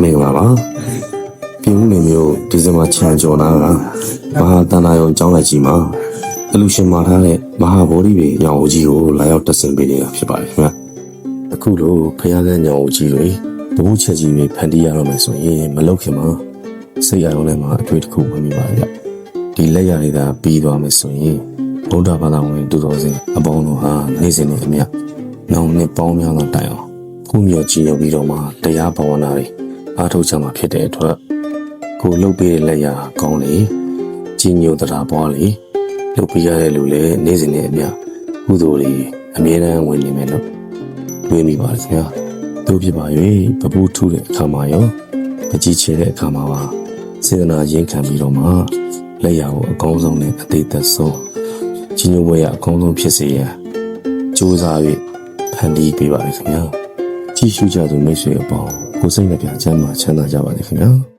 မင်္ဂလာပါပြည်မှုနေမျိုးဒီဇင်ဘာချန်ကျော်နာကမဟာတန်တာယုံကျောင်းလိုက်ကြီးမှာအလူရှင်မာထားတဲ့မဟာဗောဓိပေညောင်ဦးကြီးကိုလာရောက်တက်ဆင်ပေးနေတာဖြစ်ပါတယ်ခင်ဗျာအခုလိုဖျားတဲ့ညောင်ဦးကြီးတွေဘုံချက်ကြီးတွေဖန်တီးရတော့မယ်ဆိုရင်မလုပ်ခင်မှာစိတ်အရုံးထဲမှာအတွေ့တစ်ခုဝင်မိပါတယ်ဗျဒီလက်ရည်သာပြီးသွားမယ်ဆိုရင်ဗုဒ္ဓဘာသာဝင်တူတော်စင်အပေါင်းတို့ဟာနေ့စဉ်နဲ့အမျှနောင်နှစ်ပေါင်းများစွာတိုင်အောင်ဖူးမြော်ကြည်ရောက်ပြီးတော့မှတရားဘာဝနာတွေ အားထုတ်ကြမှာဖြစ်တဲ့အတွက်ကိုလှုပ်ပေးတဲ့လက်ရကောင်းလေကြီးညိုတရားပွားလေလှုပ်ပေးရတဲ့လူလည်းနေ့စဉ်နဲ့အမျှကုသိုလ်တွေအမြဲတမ်းဝင်နေမယ်လို့တွေးမိပါတယ်ခင်ဗျာတို့ဖြစ်ပါ၍ပပူးထုတဲ့အခါမှာရောပကြီးချေတဲ့အခါမှာပါစေတနာရင်းခံပြီးတော့မှလက်ရကိုအကောင်းဆုံးနဲ့အသေးသက်ဆုံးကြီးညိုဘွယ်ရအကောင်းဆုံးဖြစ်စေရန်ကြိုးစား၍ဖန်တီးပေးပါရခင်ဗျာ ကြည့်ရှုကြသူမိတ်ဆွေအပေါင်းကိုယ်စိတ်နှပြချမ်းသာချမ်းသာကြပါစေခင်ဗျာ